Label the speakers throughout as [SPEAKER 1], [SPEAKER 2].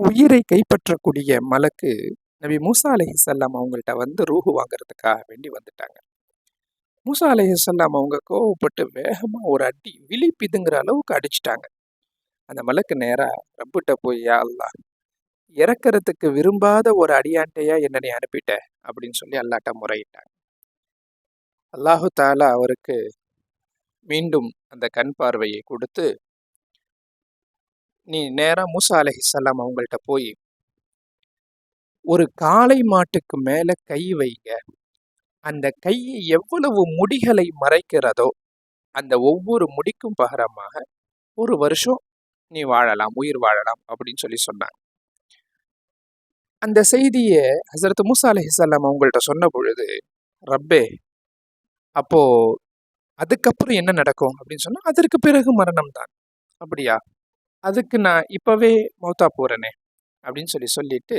[SPEAKER 1] உயிரை கைப்பற்றக்கூடிய மலக்கு நபி மூசா அலஹிசல்லாம் அவங்கள்ட்ட வந்து ரூஹு வாங்குறதுக்காக வேண்டி வந்துட்டாங்க. மூசா அலஹிசல்லாம் அவங்க கோவப்பட்டு வேகமாக ஒரு அடி விழிப்பிதுங்கிற அளவுக்கு அடிச்சிட்டாங்க. அந்த மலக்கு நேராக ரப்புட்ட போய் அல்லா இறக்கிறதுக்கு விரும்பாத ஒரு அடியாண்டையா என்ன அனுப்பிட்ட? அப்படின்னு சொல்லி அல்லாட்ட முறையிட்டாங்க. அல்லாஹு தாலா அவருக்கு மீண்டும் அந்த கண் பார்வையை கொடுத்து நீ நேராக மூசா அலஹிசல்லாம் அவங்கள்ட்ட போய் ஒரு காளை மாட்டுக்கு மேலே கை வைங்க. அந்த கை எவ்வளவு முடிகளை மறைக்கிறதோ அந்த ஒவ்வொரு முடிக்கும் பகரமாக ஒரு வருஷம் நீ வாழலாம் உயிர் வாழலாம் அப்படின்னு சொல்லி சொன்னாங்க. அந்த செய்தியை ஹசரத் மூசா அலஹிசல்லாம் அவங்கள்ட்ட சொன்ன பொழுது ரப்பே அப்போ அதுக்கப்புறம் என்ன நடக்கும்? அப்படின்னு சொன்னா அதற்கு பிறகு மரணம் தான் அப்படியா? அதுக்கு நான் இப்போவே மௌத்தா போறேனே அப்படின்னு சொல்லி சொல்லிட்டு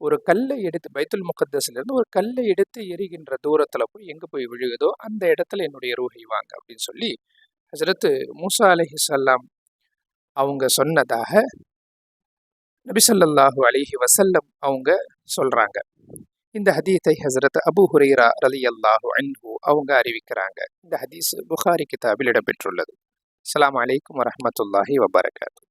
[SPEAKER 1] ஒரு கல்லை எடுத்து பைத்துல் முகத்தஸ்லேருந்து ஒரு கல்லை எடுத்து எரிகின்ற தூரத்தில் போய் எங்கே போய் விழுகுதோ அந்த இடத்துல என்னுடைய ரூஹை வாங்க அப்படின்னு சொல்லி ஹசரத்து மூசா அலஹிசல்லாம் அவங்க சொன்னதாக நபிசல்லாஹு அலிஹி வசல்லம் அவங்க சொல்கிறாங்க இந்த ஹதீத்தை ஹசரத் அபு ஹுரைரா ரலி அல்லாஹு அன்ஹு அவங்க அறிவிக்கிறாங்க. இந்த ஹதீஸ் புகாரி கிதாபில் இடம்பெற்றுள்ளது. அலாம் அலைக்கும் வரமத்துல்லாஹி வபரகாத்.